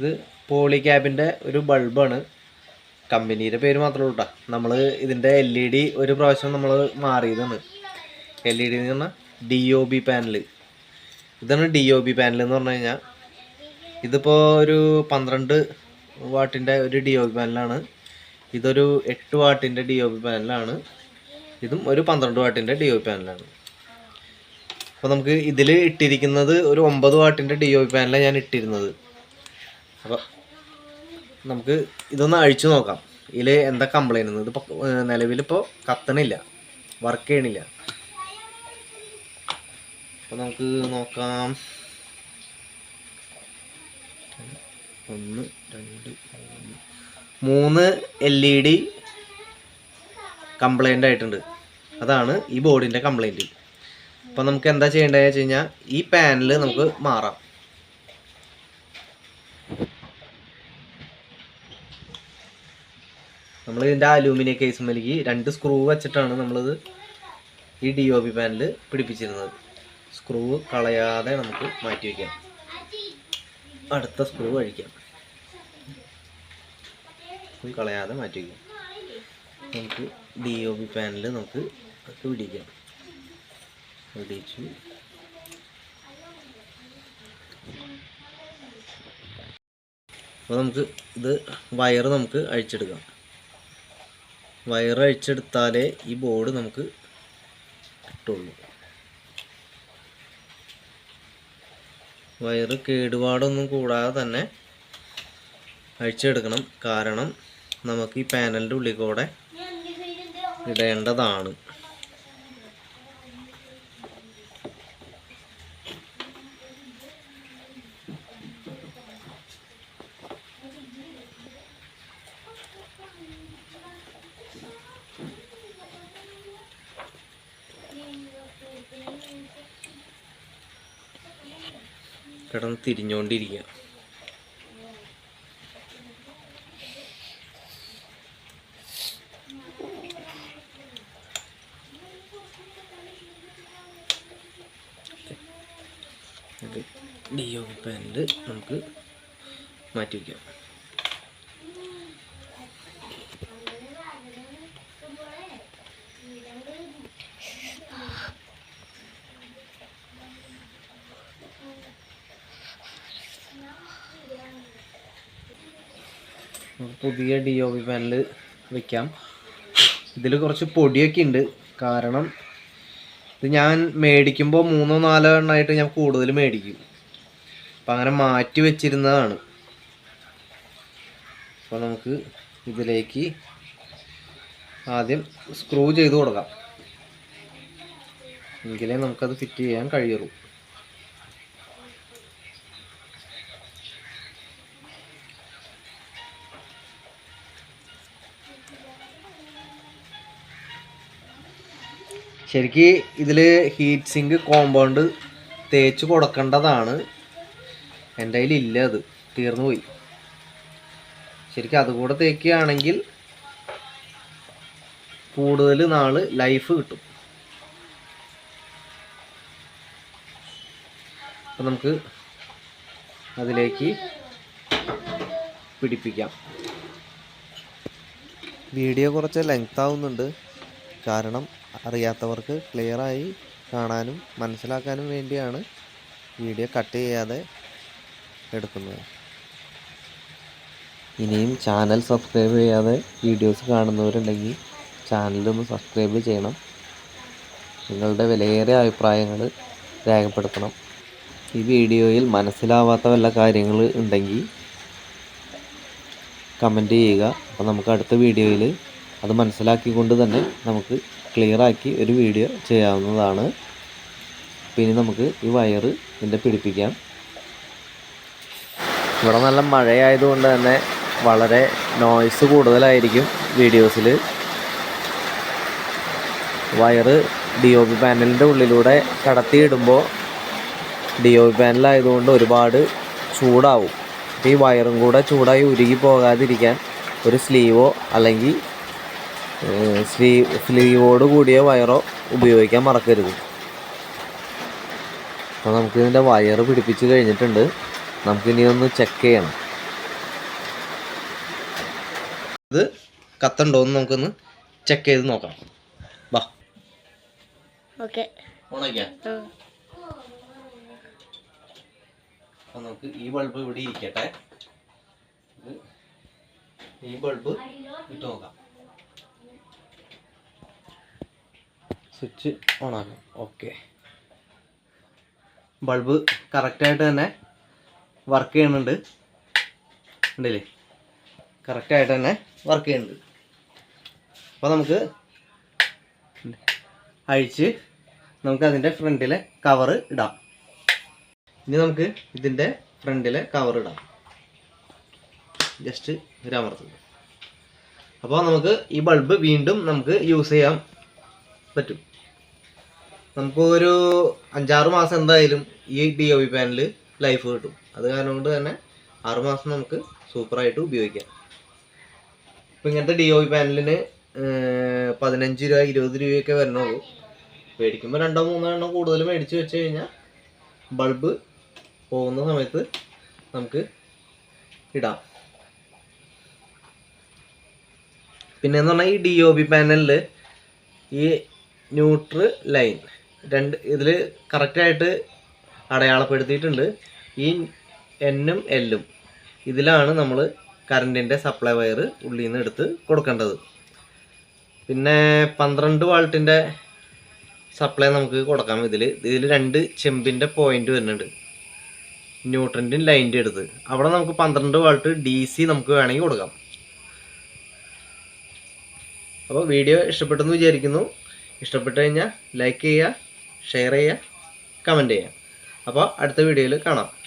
ഇത് പോളി ക്യാബിന്റെ ഒരു ബൾബാണ്. കമ്പനിയുടെ പേര് മാത്രമേ ഉള്ളൂ കേട്ടോ നമ്മൾ ഇതിന്റെ എൽ ഇ ഡി ഒരു പ്രാവശ്യം നമ്മൾ മാറിയതാണ്. എൽ ഇ ഡി എന്ന് പറഞ്ഞാൽ ഡി ഒ ബി പാനൽ ഇതാണ് ഡി ഒ ബി പാനൽ എന്ന് പറഞ്ഞു കഴിഞ്ഞാൽ ഇതിപ്പോൾ ഒരു പന്ത്രണ്ട് വാട്ടിന്റെ ഒരു ഡി ഒ ബി പാനലാണ് ഇതൊരു എട്ട് വാട്ടിന്റെ ഡി ഒ ബി പാനലാണ് ഇതും ഒരു പന്ത്രണ്ട് വാട്ടിന്റെ ഡി ഒ ബി പാനലാണ് അപ്പോൾ നമുക്ക് ഇതിൽ ഇട്ടിരിക്കുന്നത് ഒരു ഒമ്പത് വാട്ടിന്റെ ഡി ഒ ബി പാനലാണ് ഞാൻ ഇട്ടിരുന്നത്. അപ്പോൾ നമുക്ക് ഇതൊന്ന് അഴിച്ചു നോക്കാം. ഇതിൽ എന്താ കംപ്ലൈന്റ് ഇതിപ്പോൾ നിലവിലിപ്പോൾ കത്തണില്ല. വർക്ക് ചെയ്യണില്ല. അപ്പോൾ നമുക്ക് നോക്കാം. ഒന്ന് രണ്ട് മൂന്ന്. മൂന്ന് എൽ ഇ ഡി കംപ്ലൈന്റ് ആയിട്ടുണ്ട്. അതാണ് ഈ ബോർഡിന്റെ കംപ്ലൈന്റ് അപ്പോൾ നമുക്ക് എന്താ ചെയ്യേണ്ടതെന്ന് വെച്ച് കഴിഞ്ഞാൽ ഈ പാനൽ നമുക്ക് മാറാം. നമ്മൾ ഇതിന്റെ അലൂമിനിയം കേസുമ്മലേക്ക് രണ്ട് സ്ക്രൂ വെച്ചിട്ടാണ് നമ്മളിത് ഈ ഡി ഒ ബി പാനൽ പിടിപ്പിച്ചിരുന്നത്. സ്ക്രൂ കളയാതെ നമുക്ക് മാറ്റി വയ്ക്കാം അടുത്ത സ്ക്രൂ അഴിക്കാം. കളയാതെ മാറ്റി വയ്ക്കാം നമുക്ക് ഡി ഒ ബി പാനൽ നമുക്ക് പിടിക്കാം. പിടിച്ചു. അപ്പോൾ നമുക്ക് ഇത് വയറ് നമുക്ക് അഴിച്ചെടുക്കാം. വയറ് അഴിച്ചെടുത്താലേ ഈ ബോർഡ് നമുക്ക് കിട്ടുള്ളൂ. വയറ് കേടുപാടൊന്നും കൂടാതെ തന്നെ അഴിച്ചെടുക്കണം. കാരണം നമുക്ക് ഈ പാനലിന്റെ ഉള്ളിൽ കൂടെ ഇടേണ്ടതാണ്. കിടന്ന് തിരിഞ്ഞുകൊണ്ടിരിക്കുക ഡിയോ പാനൽ നമുക്ക് മാറ്റി വയ്ക്കാം പുതിയ ഡി ഒ വി പാനൽ വെക്കാം. ഇതിൽ കുറച്ച് പൊടിയൊക്കെ ഉണ്ട് കാരണം ഇത് ഞാൻ മേടിക്കുമ്പോൾ മൂന്നോ നാലോ എണ്ണമായിട്ട് ഞാൻ കൂടുതൽ മേടിക്കും. അപ്പം അങ്ങനെ മാറ്റി വെച്ചിരുന്നതാണ്. അപ്പോൾ നമുക്ക് ഇതിലേക്ക് ആദ്യം സ്ക്രൂ ചെയ്ത് കൊടുക്കാം. എങ്കിലേ നമുക്കത് ഫിറ്റ് ചെയ്യാൻ കഴിയുള്ളൂ. ശരിക്ക് ഇതിൽ ഹീറ്റ് സിങ്ക് കോമ്പൗണ്ട് തേച്ച് കൊടുക്കേണ്ടതാണ്. എന്റെ കയ്യിൽ ഇല്ല അത്. തീർന്നു പോയി. ശരിക്കും അതുകൂടെ തേക്കുകയാണെങ്കിൽ കൂടുതൽ നാൾ ലൈഫ് കിട്ടും. അപ്പം നമുക്ക് അതിലേക്ക് പിടിപ്പിക്കാം. വീഡിയോ കുറച്ച് ലെങ്ത് ആവുന്നുണ്ട്. കാരണം അറിയാത്തവർക്ക് ക്ലിയറായി കാണാനും മനസ്സിലാക്കാനും വേണ്ടിയാണ് വീഡിയോ കട്ട് ചെയ്യാതെ എടുക്കുന്നത്. ഇനിയും ചാനൽ സബ്സ്ക്രൈബ് ചെയ്യാതെ വീഡിയോസ് കാണുന്നവരുണ്ടെങ്കിൽ ചാനലൊന്ന് സബ്സ്ക്രൈബ് ചെയ്യണം. നിങ്ങളുടെ വിലയേറിയ അഭിപ്രായങ്ങൾ രേഖപ്പെടുത്തണം. ഈ വീഡിയോയിൽ മനസ്സിലാവാത്ത വല്ല കാര്യങ്ങൾ ഉണ്ടെങ്കിൽ കമന്റ് ചെയ്യുക. അപ്പോൾ നമുക്ക് അടുത്ത വീഡിയോയിൽ അത് മനസ്സിലാക്കിക്കൊണ്ട് തന്നെ നമുക്ക് ക്ലിയറാക്കി ഒരു വീഡിയോ ചെയ്യാവുന്നതാണ്. പിന്നെ നമുക്ക് ഈ വയറ് ഇതിന്റെ പിടിപ്പിക്കാം. ഇവിടെ നല്ല മഴയായതുകൊണ്ട് തന്നെ വളരെ നോയ്സ് കൂടുതലായിരിക്കും വീഡിയോസിൽ വയറ് ഡി ഒ പി പാനലിന്റെ ഉള്ളിലൂടെ കടത്തിയിടുമ്പോൾ ഡി ഒ പി പാനലായതുകൊണ്ട് ഒരുപാട് ചൂടാവും. അപ്പോൾ ഈ വയറും കൂടെ ചൂടായി ഉരുകി പോകാതിരിക്കാൻ ഒരു സ്ലീവോ അല്ലെങ്കിൽ സ്ലീവ് സ്ലീവോട് കൂടിയ വയറോ ഉപയോഗിക്കാൻ മറക്കരുത്. അപ്പോൾ നമുക്ക് ഇതിന്റെ വയറ് പിടിപ്പിച്ച് കഴിഞ്ഞിട്ടുണ്ട്. നമുക്കിനി ഒന്ന് ചെക്ക് ചെയ്യണം. ഇത് കത്തുണ്ടോ എന്ന് നമുക്കൊന്ന് ചെക്ക് ചെയ്ത് നോക്കാം വാ. ഓക്കെ. ഓണാക്കിയാ അപ്പം നമുക്ക് ഈ ബൾബ് ഇവിടെ ഇരിക്കട്ടെ. ഈ ബൾബ് ഇട്ട് നോക്കാം. സ്വിച്ച് ഓണാക്കാം ഓക്കെ ബൾബ് കറക്റ്റായിട്ട് തന്നെ വർക്ക് ചെയ്യുന്നുണ്ട്. ഉണ്ടല്ലേ കറക്റ്റായിട്ട് തന്നെ വർക്ക് ചെയ്യുന്നുണ്ട്. അപ്പോൾ നമുക്ക് അഴിച്ച് നമുക്ക് അതിന്റെ ഫ്രണ്ടിലെ കവറ് ഇടാം. ഇനി നമുക്ക് ഇതിന്റെ ഫ്രണ്ടിലെ കവർ ഇടാം. ജസ്റ്റ് ഒരു അപ്പോൾ നമുക്ക് ഈ ബൾബ് വീണ്ടും നമുക്ക് യൂസ് ചെയ്യാൻ പറ്റും. നമുക്ക് ഒരു അഞ്ചാറ് മാസം എന്തായാലും ഈ ഡി ഒ ബി പാനിൽ ലൈഫ് കിട്ടും. അത് കാരണം കൊണ്ട് തന്നെ ആറ് മാസം നമുക്ക് സൂപ്പറായിട്ട് ഉപയോഗിക്കാം. ഇപ്പം ഇങ്ങനത്തെ ഡി ഒ ബി പാനലിന് പതിനഞ്ച് രൂപ ഇരുപത് രൂപയൊക്കെ വരണുള്ളൂ മേടിക്കുമ്പോൾ രണ്ടോ മൂന്നോ എണ്ണം കൂടുതൽ മേടിച്ച് വെച്ച് കഴിഞ്ഞാൽ ബൾബ് പോകുന്ന സമയത്ത് നമുക്ക് ഇടാം. പിന്നെ എന്ന് പറഞ്ഞാൽ ഈ ഡി ഒ ബി പാനലിൽ ഈ ന്യൂട്രൽ ലൈൻ രണ്ട് ഇതിൽ കറക്റ്റായിട്ട് അടയാളപ്പെടുത്തിയിട്ടുണ്ട്. ഈ എന്നും എല്ലും ഇതിലാണ് നമ്മൾ കറണ്ടിന്റെ സപ്ലൈ വയർ ഉള്ളിൽ നിന്ന് എടുത്ത് കൊടുക്കേണ്ടത്. പിന്നെ പന്ത്രണ്ട് വാൾട്ടിന്റെ സപ്ലൈ നമുക്ക് കൊടുക്കാം. ഇതിൽ ഇതിൽ രണ്ട് ചെമ്പിന്റെ പോയിന്റ് വരുന്നുണ്ട്. ന്യൂട്രന്റെ ലൈന്റെ എടുത്ത് അവിടെ നമുക്ക് പന്ത്രണ്ട് വാൾട്ട് ഡി സി നമുക്ക് വേണമെങ്കിൽ കൊടുക്കാം. അപ്പോൾ വീഡിയോ ഇഷ്ടപ്പെട്ടെന്ന് വിചാരിക്കുന്നു. ഇഷ്ടപ്പെട്ടു കഴിഞ്ഞാൽ ലൈക്ക് ചെയ്യുക ഷെയർ ചെയ്യുക കമന്റ് ചെയ്യുക. അപ്പോൾ അടുത്ത വീഡിയോയിൽ കാണാം.